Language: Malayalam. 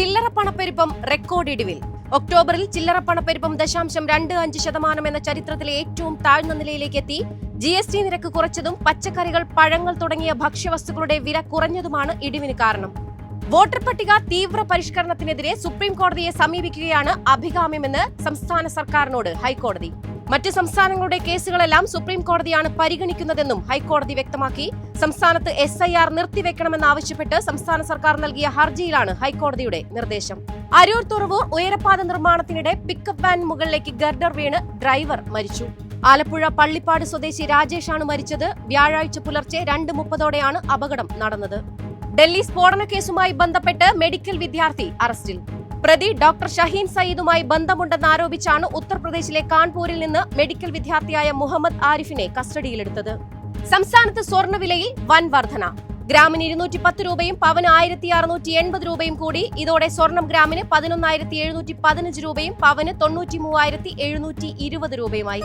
ചില്ലറ പണപ്പെരുപ്പം റെക്കോർഡ് ഇടിവിൽ. ഒക്ടോബറിൽ ചില്ലറ പണപ്പെരുപ്പം ദശാംശം രണ്ട് അഞ്ച് ശതമാനം എന്ന ചരിത്രത്തിലെ ഏറ്റവും താഴ്ന്ന നിലയിലേക്ക് എത്തി. ജി എസ് ടി നിരക്ക് കുറച്ചതും പച്ചക്കറികൾ പഴങ്ങൾ തുടങ്ങിയ ഭക്ഷ്യവസ്തുക്കളുടെ വില കുറഞ്ഞതുമാണ് ഇടിവിന് കാരണം. വോട്ടർ പട്ടിക തീവ്ര പരിഷ്കരണത്തിനെതിരെ സുപ്രീം കോടതിയെ സമീപിക്കുകയാണ് അഭികാമ്യമെന്ന് സംസ്ഥാന സർക്കാരിനോട് ഹൈക്കോടതി. മറ്റ് സംസ്ഥാനങ്ങളുടെ കേസുകളെല്ലാം സുപ്രീം കോടതിയാണ് പരിഗണിക്കുന്നതെന്നും ഹൈക്കോടതി വ്യക്തമാക്കി. സംസ്ഥാനത്ത് എസ് ഐ ആർ നിർത്തിവെക്കണമെന്നാവശ്യപ്പെട്ട് സംസ്ഥാന സർക്കാർ നൽകിയ ഹർജിയിലാണ് ഹൈക്കോടതിയുടെ നിർദ്ദേശം. അരൂർ തുറവൂർ ഉയരപ്പാത നിർമ്മാണത്തിനിടെ പിക്കപ്പ് വാൻ മുകളിലേക്ക് ഗർഡർ വീണ് ഡ്രൈവർ മരിച്ചു. ആലപ്പുഴ പള്ളിപ്പാട് സ്വദേശി രാജേഷാണ് മരിച്ചത്. വ്യാഴാഴ്ച പുലർച്ചെ രണ്ട് മുപ്പതോടെയാണ് അപകടം നടന്നത്. ഡൽഹി സ്ഫോടന കേസുമായി ബന്ധപ്പെട്ട് മെഡിക്കൽ വിദ്യാർത്ഥി അറസ്റ്റിൽ. പ്രതി ഡോക്ടർ ഷഹീൻ സയ്യിദുമായി ബന്ധമുണ്ടെന്നാരോപിച്ചാണ് ഉത്തർപ്രദേശിലെ കാൺപൂരിൽ നിന്ന് മെഡിക്കൽ വിദ്യാർത്ഥിയായ മുഹമ്മദ് ആരിഫിനെ കസ്റ്റഡിയിലെടുത്തത്. സംസ്ഥാനത്ത് സ്വർണവിലയിൽ വൻ വർധന. ഗ്രാമിന് ഇരുന്നൂറ്റി പത്ത് രൂപയും പവന് ആയിരത്തി അറുന്നൂറ്റി എൺപത് രൂപയും കൂടി. ഇതോടെ സ്വർണം ഗ്രാമിന് പതിനൊന്നായിരത്തി എഴുന്നൂറ്റി പതിനഞ്ച് രൂപയും പവന് തൊണ്ണൂറ്റി മൂവായിരത്തി എഴുന്നൂറ്റി ഇരുപത് രൂപയുമായി.